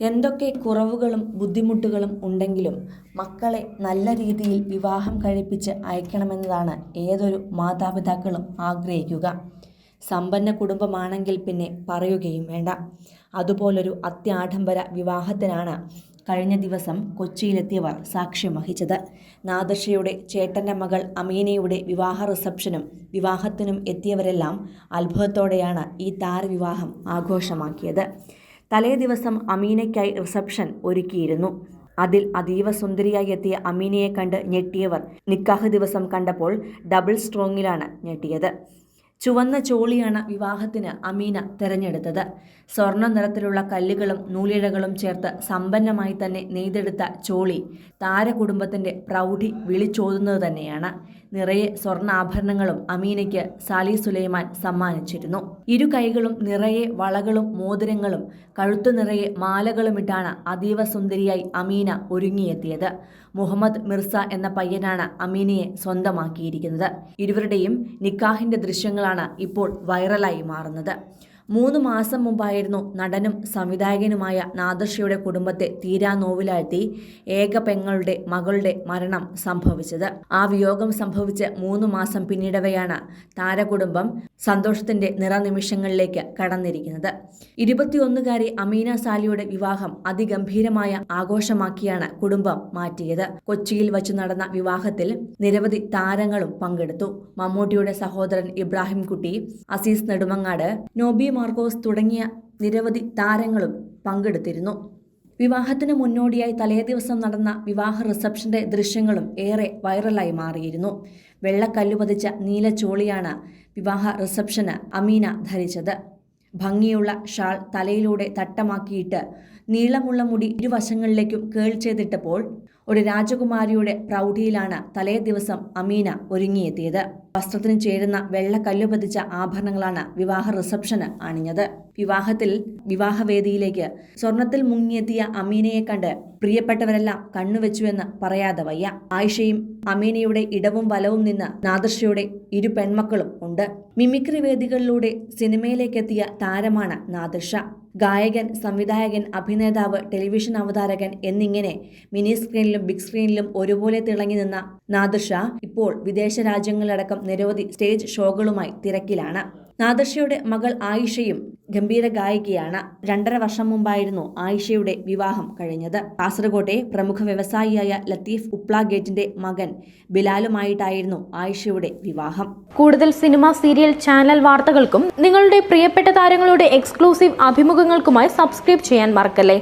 എന്തൊക്കെ കുറവുകളും ബുദ്ധിമുട്ടുകളും ഉണ്ടെങ്കിലും മക്കളെ നല്ല രീതിയിൽ വിവാഹം കഴിപ്പിച്ച് അയക്കണമെന്നതാണ് ഏതൊരു മാതാപിതാക്കളും ആഗ്രഹിക്കുക. സമ്പന്ന കുടുംബമാണെങ്കിൽ പിന്നെ പറയുകയും വേണ്ട. അതുപോലൊരു അത്യാഡംബര വിവാഹത്തിനാണ് കഴിഞ്ഞ ദിവസം കൊച്ചിയിലെത്തിയവർ സാക്ഷ്യം വഹിച്ചത്. നാദർഷയുടെ ചേട്ടന്റെ മകൾ അമീനയുടെ വിവാഹ റിസപ്ഷനും വിവാഹത്തിനും എത്തിയവരെല്ലാം അത്ഭുതത്തോടെയാണ് ഈ താരവിവാഹം ആഘോഷമാക്കിയത്. തലേ ദിവസം അമീനയ്ക്കായി റിസപ്ഷൻ ഒരുക്കിയിരുന്നു. അതിൽ അതീവ സുന്ദരിയായി എത്തിയ അമീനയെ കണ്ട് ഞെട്ടിയവർ. നിക്കാഹ് ദിവസം കണ്ടപ്പോൾ ഡബിൾ സ്ട്രോങ്ങിലാണ് ഞെട്ടിയത്. ചുവന്ന ചോളിയാണ് വിവാഹത്തിന് അമീന തിരഞ്ഞെടുത്തത്. സ്വർണ നിറത്തിലുള്ള കല്ലുകളും നൂലിഴകളും ചേർത്ത് സമ്പന്നമായി തന്നെ നെയ്തെടുത്ത ചോളി താരകുടുംബത്തിന്റെ പ്രൗഢി വിളിച്ചോതുന്നത് തന്നെയാണ്. നിറയെ സ്വർണാഭരണങ്ങളും അമീനയ്ക്ക് സാലി സുലൈമാൻ സമ്മാനിച്ചിരുന്നു. ഇരു കൈകളും നിറയെ വളകളും മോതിരങ്ങളും കഴുത്തു നിറയെ മാലകളുമിട്ടാണ് അതീവ സുന്ദരിയായി അമീന ഒരുങ്ങിയെത്തിയത്. മുഹമ്മദ് മിർസ എന്ന പയ്യനാണ് അമീനയെ സ്വന്തമാക്കിയിരിക്കുന്നത്. ഇരുവരുടെയും നിക്കാഹിന്റെ ദൃശ്യങ്ങളാണ് ഇപ്പോൾ വൈറലായി മാറുന്നത്. മൂന്ന് മാസം മുമ്പായിരുന്നു നടനും സംവിധായകനുമായ നാദർഷയുടെ കുടുംബത്തെ തീരാ നോവിലാഴ്ത്തി ഏക പെങ്ങളുടെ മകളുടെ മരണം സംഭവിച്ചത്. ആ വിയോഗം സംഭവിച്ച് മൂന്ന് മാസം പിന്നിടവെയാണ് താരകുടുംബം സന്തോഷത്തിന്റെ നിറനിമിഷങ്ങളിലേക്ക് കടന്നിരിക്കുന്നത്. ഇരുപത്തിയൊന്നുകാരി അമീന സാലിയുടെ വിവാഹം അതിഗംഭീരമായ ആഘോഷമാക്കിയാണ് കുടുംബം മാറ്റിയത്. കൊച്ചിയിൽ വച്ചു നടന്ന വിവാഹത്തിൽ നിരവധി താരങ്ങളും പങ്കെടുത്തു. മമ്മൂട്ടിയുടെ സഹോദരൻ ഇബ്രാഹിം കുട്ടി അസീസ് നെടുമങ്ങാട് നോബി മാർക്കോസ് തുടങ്ങിയ നിരവധി താരങ്ങളും പങ്കെടുത്തിരുന്നു. വിവാഹത്തിന് മുന്നോടിയായി തലേദിവസം നടന്ന വിവാഹ റിസപ്ഷന്റെ ദൃശ്യങ്ങളും ഏറെ വൈറലായി മാറിയിരുന്നു. വെള്ളക്കല്ലു പതിച്ച നീല ചോളിയാണ് വിവാഹ റിസപ്ഷന് അമീന ധരിച്ചത്. ഭംഗിയുള്ള ഷാൾ തലയിലൂടെ തട്ടമാക്കിയിട്ട് നീളമുള്ള മുടി ഇരുവശങ്ങളിലേക്കും കേൾ ചെയ്തിട്ടപ്പോൾ ഒരു രാജകുമാരിയുടെ പ്രൗഢിയിലാണ് തലേ ദിവസം അമീന ഒരുങ്ങിയെത്തിയത്. വസ്ത്രത്തിന് ചേരുന്ന വെള്ള കല്ലുപതിച്ച ആഭരണങ്ങളാണ് വിവാഹ റിസപ്ഷന് അണിഞ്ഞത് വിവാഹത്തിൽ വിവാഹവേദിയിലേക്ക് സ്വർണത്തിൽ മുങ്ങിയെത്തിയ അമീനയെ കണ്ട് പ്രിയപ്പെട്ടവരെല്ലാം കണ്ണുവെച്ചുവെന്ന് പറയാതെ വയ്യ. ആയിഷയും അമീനയുടെ ഇടവും വലവും നിന്ന് നാദർഷയുടെ ഇരു പെൺമക്കളും ഉണ്ട്. മിമിക്രി വേദികളിലൂടെ സിനിമയിലേക്കെത്തിയ താരമാണ് നാദർഷ. ഗായകൻ സംവിധായകൻ അഭിനേതാവ് ടെലിവിഷൻ അവതാരകൻ എന്നിങ്ങനെ മിനി സ്ക്രീനിലും ബിഗ് സ്ക്രീനിലും ഒരുപോലെ തിളങ്ങി നിന്ന നാദർഷ ഇപ്പോൾ വിദേശ രാജ്യങ്ങളിലടക്കം നിരവധി സ്റ്റേജ് ഷോകളുമായി തിരക്കിലാണ്. നാദർഷയുടെ മകൾ ആയിഷയും ഗംഭീര ഗായികയാണ്. രണ്ടര വർഷം മുമ്പായിരുന്നു ആയിഷയുടെ വിവാഹം കഴിഞ്ഞത്. കാസർകോട്ടെ പ്രമുഖ വ്യവസായിയായ ലത്തീഫ് ഉപ്ലാഗേറ്റിന്റെ മകൻ ബിലാലുമായിട്ടായിരുന്നു ആയിഷയുടെ വിവാഹം. കൂടുതൽ സിനിമ സീരിയൽ ചാനൽ വാർത്തകൾക്കും നിങ്ങളുടെ പ്രിയപ്പെട്ട താരങ്ങളുടെ എക്സ്ക്ലൂസീവ് അഭിമുഖങ്ങൾക്കുമായി സബ്സ്ക്രൈബ് ചെയ്യാൻ മറക്കല്ലേ?